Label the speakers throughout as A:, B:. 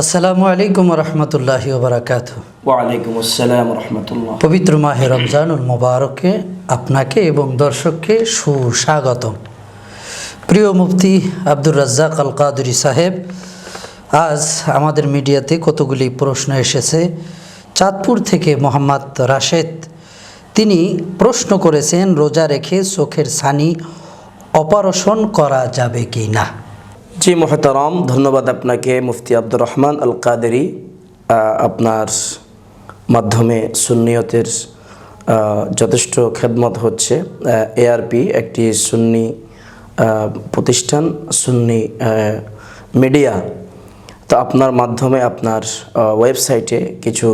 A: আসসালামু আলাইকুম রহমতুল্লাহি ওবরাকাত।
B: ওয়ালাইকুম আসসালাম রহমতুল্লাহ
A: পবিত্র মাহে রমজানুল মোবারকে আপনাকে এবং দর্শককে সুস্বাগতম। প্রিয় মুফতি আব্দুর রাজ্জাক আল কাদুরি সাহেব আজ আমাদের মিডিয়াতে কতগুলি প্রশ্ন এসেছে। চাঁদপুর থেকে মোহাম্মদ রাশেদ তিনি প্রশ্ন করেছেন রোজা রেখে চোখের ছানি অপারেশন করা যাবে কি না
B: জি মোহতারাম, ধন্যবাদ আপনাকে, মুফতি আব্দুর রহমান আল কাদেরি আপনার মাধ্যমে সুন্নিয়তের যথেষ্ট খেদমত হচ্ছে। এআরপি একটি সুন্নি প্রতিষ্ঠান, সুন্নি মিডিয়া। তো আপনার মাধ্যমে আপনার ওয়েবসাইটে কিছু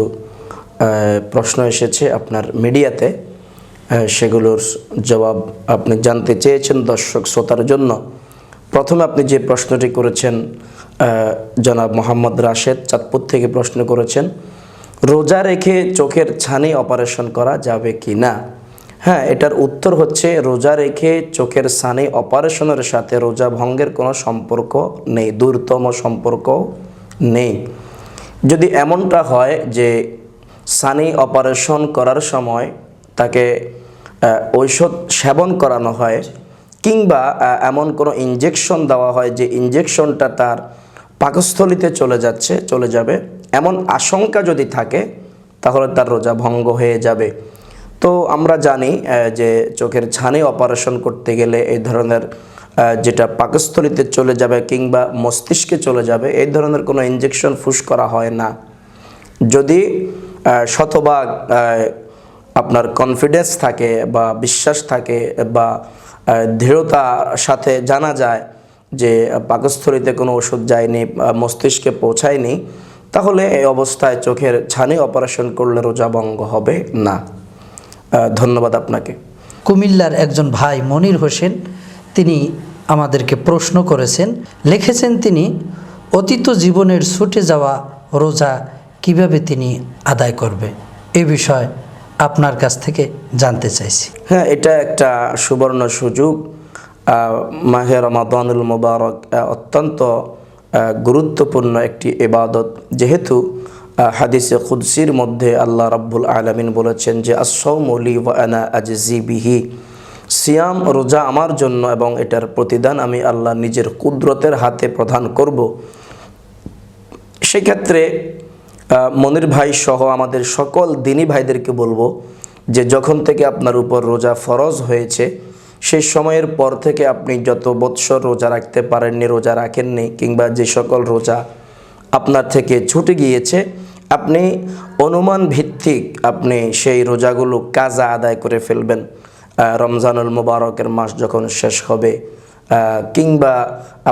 B: প্রশ্ন এসেছে আপনার মিডিয়াতে সেগুলোর জবাব আপনি জানতে চেয়েছেন দর্শক শ্রোতার জন্য। প্রথমে আপনি যে প্রশ্নটি করেছেন জনাব মোহাম্মদ রাশেদ চাঁদপুর থেকে প্রশ্ন করেছেন, রোজা রেখে চোখের ছানি অপারেশন করা যাবে কি না? হ্যাঁ এটার উত্তর হচ্ছে রোজা রেখে চোখের ছানি অপারেশনের সাথে রোজা ভঙ্গের কোনো সম্পর্ক নেই, দূরতম সম্পর্ক নেই। যদি এমনটা হয় যে সানি অপারেশন করার সময় তাকে ঔষধ সেবন করানো হয় কিংবা এমন কোনো ইঞ্জেকশন দেওয়া হয় যে ইঞ্জেকশনটা তার পাকস্থলিতে চলে যাচ্ছে, চলে যাবে। এমন আশঙ্কা যদি থাকে, তাহলে তার রোজা ভঙ্গ হয়ে যাবে। তো আমরা জানি যে চোখের ছানি অপারেশন করতে গেলে এই ধরনের যেটা পাকস্থলিতে চলে যাবে কিংবা মস্তিষ্কে চলে যাবে, এই ধরনের কোনো ইঞ্জেকশন ফুস করা হয় না। যদি শতভাগ আপনার কনফিডেন্স থাকে বা বিশ্বাস থাকে বা দৃঢ়তার সাথে জানা যায় যে পাকস্থলিতে কোনো ওষুধ যায়নি মস্তিষ্কে পৌঁছায়নি, তাহলে এই অবস্থায় চোখের ছানি অপারেশন করলে রোজা ভঙ্গ হবে না। ধন্যবাদ আপনাকে।
A: কুমিল্লার একজন ভাই মনির হোসেন, তিনি আমাদেরকে প্রশ্ন করেছেন, লিখেছেন তিনি, অতীত জীবনের ছুটে যাওয়া রোজা কীভাবে তিনি আদায় করবে? এ বিষয়ে আপনার কাছ থেকে জানতে চাইছি।
B: হ্যাঁ এটা একটা সুবর্ণ সুযোগ। মাহে রমাদানুল মুবারক অত্যন্ত গুরুত্বপূর্ণ একটি এবাদত যেহেতু হাদিসে খুদসির মধ্যে আল্লাহ রাব্বুল আলমিন বলেছেন যে আসৌমলি ওয়ানা আজজি বিহি। সিয়াম, রোজা আমার জন্য এবং এটার প্রতিদান আমি আল্লাহ নিজের কুদরতের হাতে প্রদান করব। সেক্ষেত্রে মনির ভাই সহ আমাদের সকল দিনী ভাইদেরকে বলব যে যখন থেকে আপনার উপর রোজা ফরজ হয়েছে, সেই সময়ের পর থেকে আপনি যত বৎসর রোজা রাখতে পারেননি, রোজা রাখেননি, কিংবা যে সকল রোজা আপনার থেকে ছুটে গিয়েছে, আপনি অনুমান ভিত্তিক আপনি সেই রোজাগুলো কাজা আদায় করে ফেলবেন। রমজানুল মুবারকের মাস যখন শেষ হবে কিংবা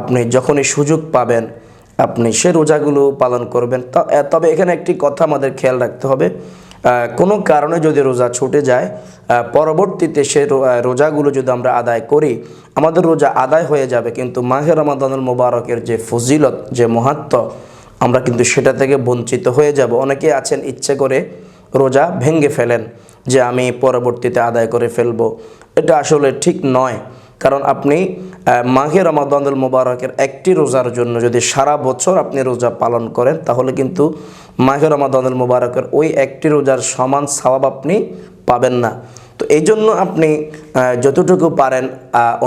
B: আপনি যখনই সুযোগ পাবেন আপনি সে রোজাগুলো পালন করবেন। তবে এখানে একটি কথা আমাদের খেয়াল রাখতে হবে। কোনো কারণে যদি রোজা ছুটে যায় পরবর্তীতে সে রোজাগুলো যদি আমরা আদায় করি, আমাদের রোজা আদায় হয়ে যাবে, কিন্তু মাহে রমাদানুল মুবারকের যে ফজিলত, যে মহাত্ম, আমরা কিন্তু সেটা থেকে বঞ্চিত হয়ে যাব। অনেকে আছেন ইচ্ছে করে রোজা ভেঙে ফেলেন, যে আমি পরবর্তীতে আদায় করে ফেলব। এটা আসলে ঠিক নয়। কারণ আপনি মাঘে রমাদানুল মুবারকের একটি রোজার জন্য যদি সারা বছর আপনি রোজা পালন করেন, তাহলে কিন্তু মাঘে রমাদানুল মুবারকের ওই একটি রোজার সমান সওয়াব আপনি পাবেন না। তো এই জন্য আপনি যতটুকু পারেন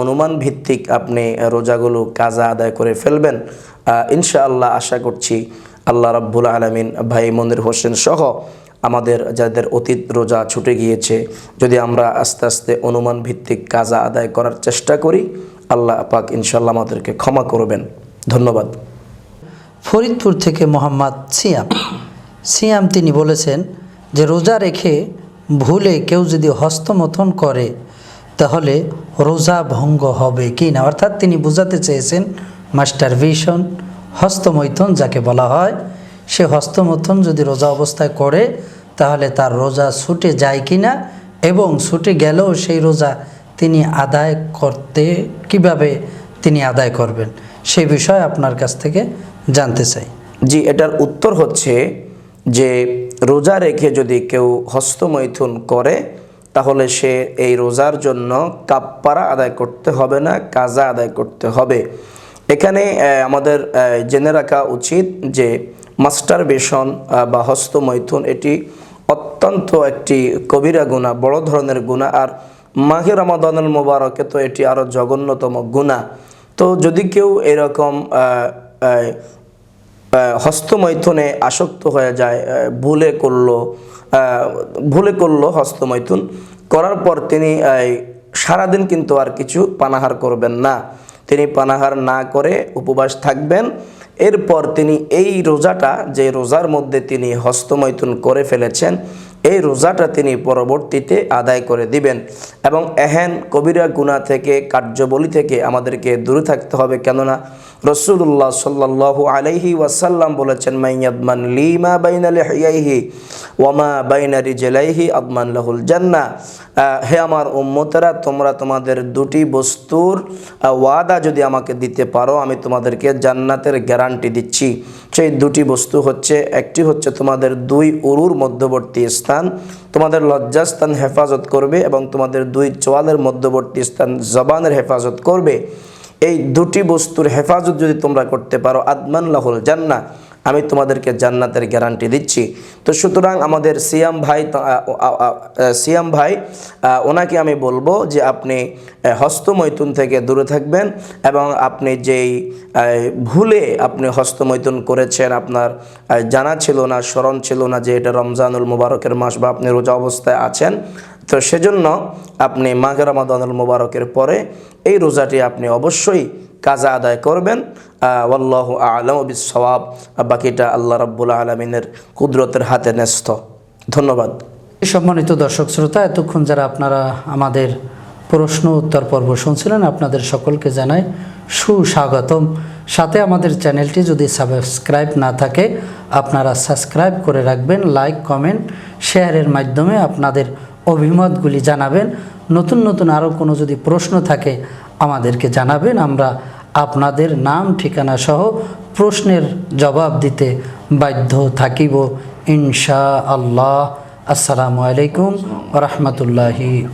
B: অনুমান ভিত্তিক আপনি রোজাগুলো কাজা আদায় করে ফেলবেন। ইনশাআল্লাহ আশা করছি আল্লাহ রাব্বুল আলমিন ভাই মনির হোসেন সহ আমাদের যাদের অতীত রোজা ছুটে গিয়েছে, যদি আমরা আস্তে আস্তে অনুমান ভিত্তিক কাজা আদায় করার চেষ্টা করি, আল্লাহ পাক ইনশাল্লাহ আমাদেরকে ক্ষমা করবেন। ধন্যবাদ।
A: ফরিদপুর থেকে মোহাম্মদ সিয়াম। সিয়াম তিনি বলেছেন যে, রোজা রেখে ভুলে কেউ যদি হস্তমথন করে, তাহলে রোজা ভঙ্গ হবে কি না? অর্থাৎ তিনি বোঝাতে চেয়েছেন, মাস্টার ভিশন, হস্তমৈথন যাকে বলা হয় সে হস্তমথন যদি রোজা অবস্থায় করে, তাহলে তার রোজা ছুটে যায় কি না এবং ছুটে গেলেও সেই রোজা তিনি আদায় করতে, কীভাবে তিনি আদায় করবেন? সেই বিষয়ে আপনার কাছ থেকে জানতে চাই।
B: জি, এটার উত্তর হচ্ছে যে রোজা রেখে যদি কেউ হস্তমৈথুন করে, তাহলে সে এই রোজার জন্য কাপ্পারা আদায় করতে হবে না, কাজা আদায় করতে হবে। এখানে আমাদের জেনে রাখা উচিত যে মাস্টার বেশন বা হস্তমৈথুন, এটি অত্যন্ত একটি কবিরা গুণা, বড় ধরনের গুণা। আর মাঘে রমাদানুল মোবারকে তো এটি আরও জঘন্যতম গুণা। তো যদি কেউ এরকম হস্তমৈথুনে আসক্ত হয়ে যায় ভুলে করল ভুলে করল হস্তমৈথুন, করার পর তিনি সারাদিন কিন্তু আর কিছু পানাহার করবেন না। তিনি পানাহার না করে উপবাস থাকবেন। এরপর তিনি এই রোজাটা যে রোজার মধ্যে তিনি হস্তমৈথুন করে ফেলেছেন এই রোজাটা তিনি পরবর্তীতে আদায় করে দিবেন এবং এহেন কবিরা গুণা থেকে, কার্যবলী থেকে আমাদেরকে দূরে থাকতে হবে। কেননা রসুল্লাহ সাল্লাল্লাহু আলাইহি ওয়াসাল্লাম বলেছেন মাইয়াদমান লিমা বাইনা লিহিয়াইহি ওয়ামা বাইনা রিজলাইহি আদমান লাহুল জান্না হে আমার উম্মতেরা, তোমরা তোমাদের দুটি বস্তুর ওয়াদা যদি আমাকে দিতে পারো, আমি তোমাদেরকে জান্নাতের গ্যারান্টি দিচ্ছি। সেই দুটি বস্তু হচ্ছে, একটি হচ্ছে তোমাদের দুই উরুর মধ্যবর্তী স্থান। তোমাদের লজ্জাস্থান হেফাজত করবে এবং তোমাদের দুই চোয়ালের মধ্যবর্তী স্থান জবানের হেফাজত করবে। এই দুটি বস্তুর হেফাজত যদি তোমরা করতে পারো, আদমান লাহুল জান্না আমি তোমাদেরকে জান্নাতের গ্যারান্টি দিচ্ছি। তো সুতরাং আমাদের সিয়াম ভাই সিয়াম ভাই ওনাকে আমি বলব যে আপনি হস্তমৈথুন থেকে দূরে থাকবেন এবং আপনি যেই ভুলে আপনি হস্তমৈথুন করেছেন, আপনার জানা ছিল না, স্মরণ ছিল না যে এটা রমজানুল মুবারকের মাস বা আপনি রোজা অবস্থায় আছেন। তো সেজন্য আপনি মাঘ রমাদানুল মুবারকের পরে এই রোজাটি আপনি অবশ্যই কাজা আদায় করবেন। আল্লাহ আলম বিসওয়াব বাকিটা আল্লাহ রাব্বুল আলমিনের কুদরতের হাতে ন্যস্ত। ধন্যবাদ।
A: সম্মানিত দর্শক শ্রোতা, এতক্ষণ যারা আপনারা আমাদের প্রশ্ন, উত্তর, পর্ব শুনছিলেন, আপনাদের সকলকে জানাই সুস্বাগতম। সাথে আমাদের চ্যানেলটি যদি সাবস্ক্রাইব না থাকে, আপনারা সাবস্ক্রাইব করে রাখবেন, লাইক, কমেন্ট, শেয়ারের মাধ্যমে আপনাদের অভিমতগুলি জানাবেন। নতুন নতুন আরও কোনো যদি প্রশ্ন থাকে আমাদেরকে জানাবেন। আমরা আপনাদের নাম, ঠিকানা সহ প্রশ্নের জবাব দিতে বাধ্য থাকিব ইনশা আল্লাহ আসসালামু আলাইকুম রহমতুল্লাহি